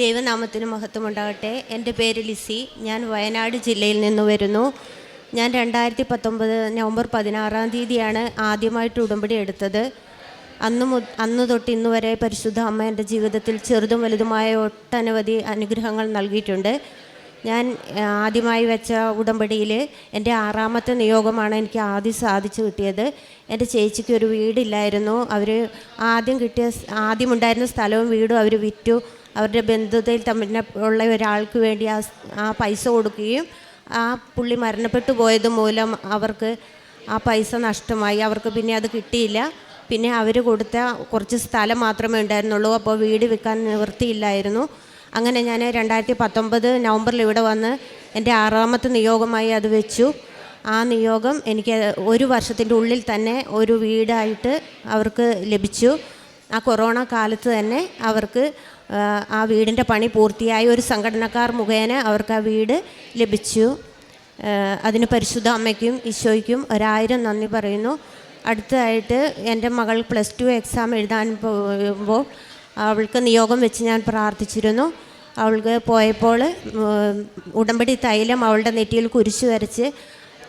ദൈവനാമത്തിന് മഹത്വമുണ്ടാകട്ടെ. എന്റെ പേര് ലിസി. ഞാൻ വയനാട് ജില്ലയിൽ നിന്ന് വരുന്നു. ഞാൻ രണ്ടായിരത്തി പത്തൊമ്പത് നവംബർ പതിനാറാം തീയതിയാണ് ആദ്യമായിട്ട് ഉടമ്പടി എടുത്തത്. അന്ന് മു അന്ന് തൊട്ട് ഇന്ന് വരെ പരിശുദ്ധ അമ്മ എന്റെ ജീവിതത്തിൽ ചെറുതും വലുതുമായ ഒട്ടനവധി അനുഗ്രഹങ്ങൾ നൽകിയിട്ടുണ്ട്. ഞാൻ ആദ്യമായി വെച്ച ഉടമ്പടിയിൽ എന്റെ ആറാമത്തെ നിയോഗമാണ് എനിക്ക് ആദ്യം സാധിച്ചു കിട്ടിയത്. എന്റെ ചേച്ചിക്ക് ഒരു വീടില്ലായിരുന്നു. അവർ ആദ്യം കിട്ടിയ ആദ്യം ആദ്യമുണ്ടായിരുന്ന സ്ഥലവും വീടും അവർ വിറ്റു. അവരുടെ ബന്ധുതയിൽ തമ്മിൽ ഉള്ള ഒരാൾക്ക് വേണ്ടി ആ ആ പൈസ കൊടുക്കുകയും ആ പുള്ളി മരണപ്പെട്ടു പോയത് മൂലം അവർക്ക് ആ പൈസ നഷ്ടമായി. അവർക്ക് പിന്നെ അത് കിട്ടിയില്ല. പിന്നെ അവർ കൊടുത്ത കുറച്ച് സ്ഥലം മാത്രമേ ഉണ്ടായിരുന്നുള്ളൂ. അപ്പോൾ വീട് വിൽക്കാൻ നിവൃത്തിയില്ലായിരുന്നു. അങ്ങനെ ഞാൻ രണ്ടായിരത്തി പത്തൊമ്പത് നവംബറിൽ ഇവിടെ വന്ന് എന്റെ ആറാമത്തെ നിയോഗമായി അത് വെച്ചു. ആ നിയോഗം എനിക്ക് ഒരു വർഷത്തിന്റെ ഉള്ളിൽ തന്നെ ഒരു വീടായിട്ട് അവർക്ക് ലഭിച്ചു. ആ കൊറോണ കാലത്ത് തന്നെ അവർക്ക് ആ, വീടിന്റെ പണി പൂർത്തിയായി. ഒരു സംഘടനക്കാർ മുഖേന അവർക്ക് ആ വീട് ലഭിച്ചു. അതിന് പരിശുദ്ധ അമ്മയ്ക്കും ഈശോയ്ക്കും ഒരായിരം നന്ദി പറയുന്നു. അടുത്തതായിട്ട് എന്റെ മകൾ പ്ലസ് ടു എക്സാം എഴുതാൻ പോകുമ്പോൾ അവൾക്ക് നിയോഗം വെച്ച് ഞാൻ പ്രാർത്ഥിച്ചിരുന്നു. അവൾക്ക് പോയപ്പോൾ ഉടമ്പടി തൈലം അവളുടെ നെറ്റിയിൽ കുരിശു വരച്ച്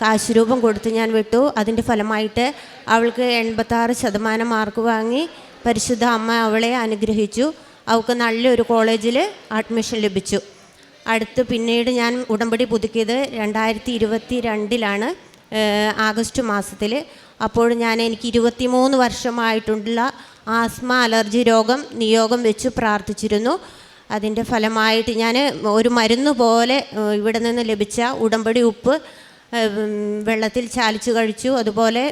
കാശുരൂപം കൊടുത്ത് ഞാൻ വിട്ടു. അതിന്റെ ഫലമായിട്ട് അവൾക്ക് എൺപത്താറ് ശതമാനം മാർക്ക് വാങ്ങി പരിശുദ്ധ അമ്മ അവളെ അനുഗ്രഹിച്ചു. അവൾക്ക് നല്ലൊരു കോളേജിൽ അഡ്മിഷൻ ലഭിച്ചു. അടുത്ത് പിന്നീട് ഞാൻ ഉടമ്പടി പുതുക്കിയത് രണ്ടായിരത്തി ഇരുപത്തി രണ്ടിലാണ് ആഗസ്റ്റ് മാസത്തിൽ അപ്പോൾ ഞാൻ എനിക്ക് ഇരുപത്തിമൂന്ന് വർഷമായിട്ടുള്ള ആസ്മ അലർജി രോഗം നിയോഗം വെച്ച് പ്രാർത്ഥിച്ചിരുന്നു. അതിന്റെ ഫലമായിട്ട് ഞാൻ ഒരു മരുന്ന് പോലെ ഇവിടെ നിന്ന് ലഭിച്ച ഉടമ്പടി ഉപ്പ് വെള്ളത്തിൽ ചാലിച്ച് കഴിച്ചു. അതുപോലെ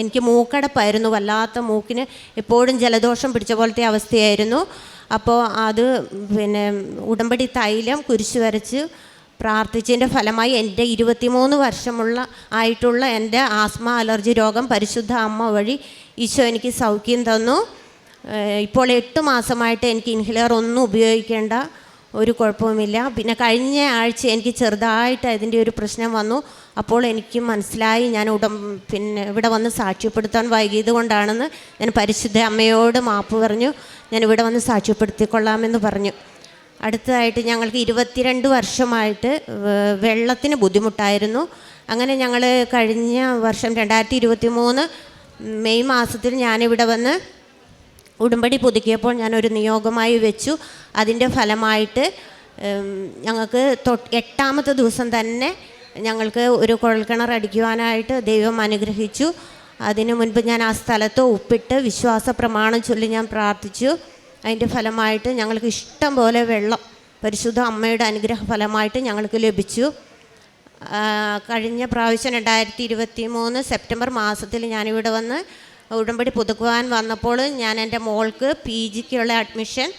എനിക്ക് മൂക്കടപ്പായിരുന്നു. വല്ലാത്ത മൂക്കിന് എപ്പോഴും ജലദോഷം പിടിച്ച പോലത്തെ അവസ്ഥയായിരുന്നു. അപ്പോൾ അത് പിന്നെ ഉടമ്പടി തൈലം കുരിശ് വരച്ച് പ്രാർത്ഥിച്ചതിന്റെ ഫലമായി എന്റെ ഇരുപത്തിമൂന്ന് വർഷമുള്ള ആയിട്ടുള്ള എന്റെ ആസ്മ അലർജി രോഗം പരിശുദ്ധ അമ്മ വഴി ഈശോ എനിക്ക് സൗഖ്യം തന്നു. ഇപ്പോൾ എട്ട് മാസമായിട്ട് എനിക്ക് ഇൻഹലർ ഒന്നും ഉപയോഗിക്കേണ്ട ഒരു കുഴപ്പവുമില്ല. പിന്നെ കഴിഞ്ഞ ആഴ്ച എനിക്ക് ചെറുതായിട്ട് അതിന്റെ ഒരു പ്രശ്നം വന്നു. അപ്പോൾ എനിക്ക് മനസ്സിലായി ഞാൻ ഉടൻ പിന്നെ ഇവിടെ വന്ന് സാക്ഷ്യപ്പെടുത്താൻ വൈകിയത് കൊണ്ടാണെന്ന് ഞാൻ പരിശുദ്ധ അമ്മയോട് മാപ്പ് പറഞ്ഞു. ഞാൻ ഇവിടെ വന്ന് സാക്ഷ്യപ്പെടുത്തിക്കൊള്ളാമെന്ന് പറഞ്ഞു. അടുത്തതായിട്ട് ഞങ്ങൾക്ക് ഇരുപത്തിരണ്ട് വർഷമായിട്ട് വെള്ളത്തിന് ബുദ്ധിമുട്ടായിരുന്നു. അങ്ങനെ ഞങ്ങൾ കഴിഞ്ഞ വർഷം രണ്ടായിരത്തി മെയ് മാസത്തിൽ ഞാനിവിടെ വന്ന് ഉടമ്പടി പുതുക്കിയപ്പോൾ ഞാനൊരു നിയോഗമായി വെച്ചു. അതിന്റെ ഫലമായിട്ട് ഞങ്ങൾക്ക് എട്ടാമത്തെ ദിവസം തന്നെ ഞങ്ങൾക്ക് ഒരു കുഴൽക്കിണർ അടിക്കുവാനായിട്ട് ദൈവം അനുഗ്രഹിച്ചു. അതിനു മുൻപ് ഞാൻ ആ സ്ഥലത്ത് ഉപ്പിട്ട് വിശ്വാസ പ്രമാണം ചൊല്ലി ഞാൻ പ്രാർത്ഥിച്ചു. അതിന്റെ ഫലമായിട്ട് ഞങ്ങൾക്ക് ഇഷ്ടം പോലെ വെള്ളം പരിശുദ്ധ അമ്മയുടെ അനുഗ്രഹ ഫലമായിട്ട് ഞങ്ങൾക്ക് ലഭിച്ചു. കഴിഞ്ഞ പ്രാവശ്യം രണ്ടായിരത്തി ഇരുപത്തി മൂന്ന് സെപ്റ്റംബർ മാസത്തിൽ ഞാനിവിടെ വന്ന് ഉടമ്പടി പുതുക്കുവാൻ വന്നപ്പോൾ ഞാൻ എന്റെ മോൾക്ക് പി ജിക്കുള്ള അഡ്മിഷൻ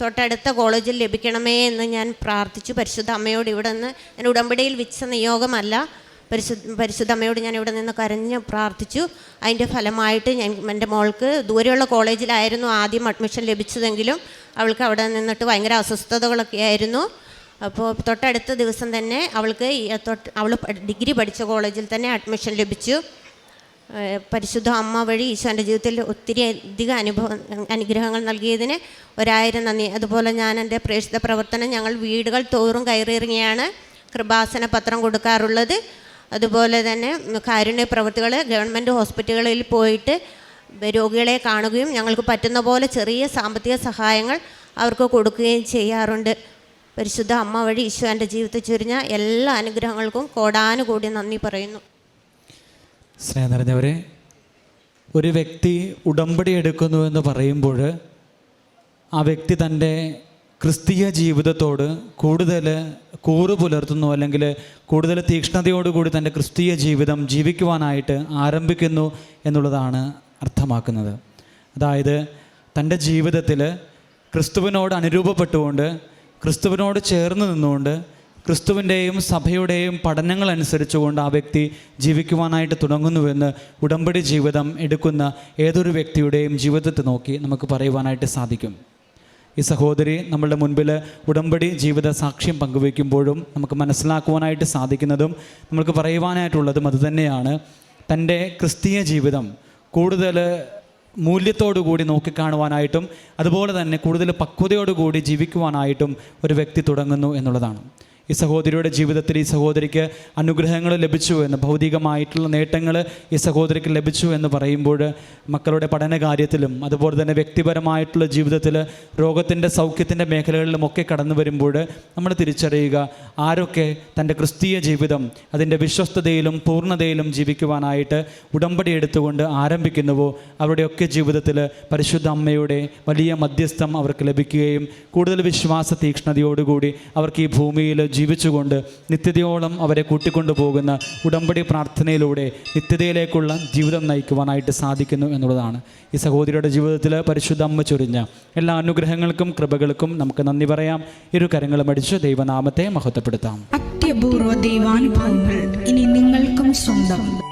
തൊട്ടടുത്ത കോളേജിൽ ലഭിക്കണമേ എന്ന് ഞാൻ പ്രാർത്ഥിച്ചു. പരിശുദ്ധ അമ്മയോട് ഇവിടെ നിന്ന് ഞാൻ ഉടമ്പടിയിൽ വെച്ച നിയോഗമല്ല. പരിശുദ്ധ പരിശുദ്ധ അമ്മയോട് ഞാൻ ഇവിടെ നിന്ന് കരഞ്ഞ് പ്രാർത്ഥിച്ചു. അതിന്റെ ഫലമായിട്ട് ഞാൻ എന്റെ മോൾക്ക് ദൂരെയുള്ള കോളേജിലായിരുന്നു ആദ്യം അഡ്മിഷൻ ലഭിച്ചതെങ്കിലും അവൾക്ക് അവിടെ നിന്നിട്ട് ഭയങ്കര അസ്വസ്ഥതകളൊക്കെ ആയിരുന്നു. അപ്പോൾ തൊട്ടടുത്ത ദിവസം തന്നെ അവൾക്ക് തൊട്ട് അവൾ ഡിഗ്രി പഠിച്ച കോളേജിൽ തന്നെ അഡ്മിഷൻ ലഭിച്ചു. പരിശുദ്ധ അമ്മ വഴി ഈശോന്റെ ജീവിതത്തിൽ ഒത്തിരി അധികം അനുഭവം അനുഗ്രഹങ്ങൾ നൽകിയതിന് ഒരായിരം നന്ദി. അതുപോലെ ഞാൻ എന്റെ പ്രേക്ഷിത പ്രവർത്തനം ഞങ്ങൾ വീടുകൾ തോറും കയറിയിറങ്ങിയാണ് കൃപാസന പത്രം കൊടുക്കാറുള്ളത്. അതുപോലെ തന്നെ കാരുണ്യ പ്രവൃത്തികൾ ഗവൺമെന്റ് ഹോസ്പിറ്റലുകളിൽ പോയിട്ട് രോഗികളെ കാണുകയും ഞങ്ങൾക്ക് പറ്റുന്ന പോലെ ചെറിയ സാമ്പത്തിക സഹായങ്ങൾ അവർക്ക് കൊടുക്കുകയും ചെയ്യാറുണ്ട്. പരിശുദ്ധ അമ്മ വഴി ഈശോ എന്റെ ജീവിതത്തിൽ ചൊരിഞ്ഞ എല്ലാ അനുഗ്രഹങ്ങൾക്കും കോടാനുകൂടി നന്ദി പറയുന്നു. സ്നേഹം നിറഞ്ഞവരെ ഒരു വ്യക്തി ഉടമ്പടി എടുക്കുന്നു എന്ന് പറയുമ്പോൾ ആ വ്യക്തി തന്റെ ക്രിസ്തീയ ജീവിതത്തോട് കൂടുതൽ കൂറ് പുലർത്തുന്നു അല്ലെങ്കിൽ കൂടുതൽ തീക്ഷ്ണതയോടുകൂടി തന്റെ ക്രിസ്തീയ ജീവിതം ജീവിക്കുവാനായിട്ട് ആരംഭിക്കുന്നു എന്നുള്ളതാണ് അർത്ഥമാക്കുന്നത്. അതായത് തന്റെ ജീവിതത്തിൽ ക്രിസ്തുവിനോട് അനുരൂപപ്പെട്ടുകൊണ്ട് ക്രിസ്തുവിനോട് ചേർന്ന് നിന്നുകൊണ്ട് ക്രിസ്തുവിന്റെയും സഭയുടെയും പഠനങ്ങൾ അനുസരിച്ചുകൊണ്ട് ആ വ്യക്തി ജീവിക്കുവാനായിട്ട് തുടങ്ങുന്നുവെന്ന് ഉടമ്പടി ജീവിതം എടുക്കുന്ന ഏതൊരു വ്യക്തിയുടെയും ജീവിതത്തെ നോക്കി നമുക്ക് പറയുവാനായിട്ട് സാധിക്കും. ഈ സഹോദരി നമ്മളുടെ മുൻപിൽ ഉടമ്പടി ജീവിത സാക്ഷ്യം പങ്കുവയ്ക്കുമ്പോഴും നമുക്ക് മനസ്സിലാക്കുവാനായിട്ട് സാധിക്കുന്നതും നമ്മൾക്ക് പറയുവാനായിട്ടുള്ളതും അതുതന്നെയാണ് തന്റെ ക്രിസ്തീയ ജീവിതം കൂടുതൽ മൂല്യത്തോടു കൂടി നോക്കിക്കാണുവാനായിട്ടും അതുപോലെ തന്നെ കൂടുതൽ പക്വതയോടുകൂടി ജീവിക്കുവാനായിട്ടും ഒരു വ്യക്തി തുടങ്ങുന്നു എന്നുള്ളതാണ്. ഈ സഹോദരിയുടെ ജീവിതത്തിൽ ഈ സഹോദരിക്ക് അനുഗ്രഹങ്ങൾ ലഭിച്ചു എന്ന് ഭൗതികമായിട്ടുള്ള നേട്ടങ്ങൾ ഈ സഹോദരിക്ക് ലഭിച്ചു എന്ന് പറയുമ്പോൾ മക്കളുടെ പഠന കാര്യത്തിലും അതുപോലെ തന്നെ വ്യക്തിപരമായിട്ടുള്ള ജീവിതത്തിൽ രോഗത്തിന്റെ സൗഖ്യത്തിന്റെ മേഖലകളിലുമൊക്കെ കടന്നു വരുമ്പോൾ നമ്മൾ തിരിച്ചറിയുക ആരൊക്കെ തന്റെ ക്രിസ്തീയ ജീവിതം അതിന്റെ വിശ്വസ്തതയിലും പൂർണതയിലും ജീവിക്കുവാനായിട്ട് ഉടമ്പടി എടുത്തുകൊണ്ട് ആരംഭിക്കുന്നുവോ അവരുടെയൊക്കെ ജീവിതത്തിൽ പരിശുദ്ധ അമ്മയുടെ വലിയ മധ്യസ്ഥം അവർക്ക് ലഭിക്കുകയും കൂടുതൽ വിശ്വാസ തീക്ഷ്ണതയോടുകൂടി അവർക്ക് ഈ ഭൂമിയിൽ ജീവിച്ചുകൊണ്ട് നിത്യതയോളം അവരെ കൂട്ടിക്കൊണ്ടു പോകുന്ന ഉടമ്പടി പ്രാർത്ഥനയിലൂടെ നിത്യതയിലേക്കുള്ള ജീവിതം നയിക്കുവാനായിട്ട് സാധിക്കുന്നു എന്നുള്ളതാണ്. ഈ സഹോദരിയുടെ ജീവിതത്തിൽ പരിശുദ്ധ അമ്മ ചൊരിഞ്ഞ എല്ലാ അനുഗ്രഹങ്ങൾക്കും കൃപകൾക്കും നമുക്ക് നന്ദി പറയാം. ഇരു കരങ്ങളും അടിച്ച് ദൈവനാമത്തെ മഹത്വപ്പെടുത്താം. അത്യപൂർവ ദൈവാനുഭവങ്ങൾ ഇനി നിങ്ങൾക്കും സ്വന്തം.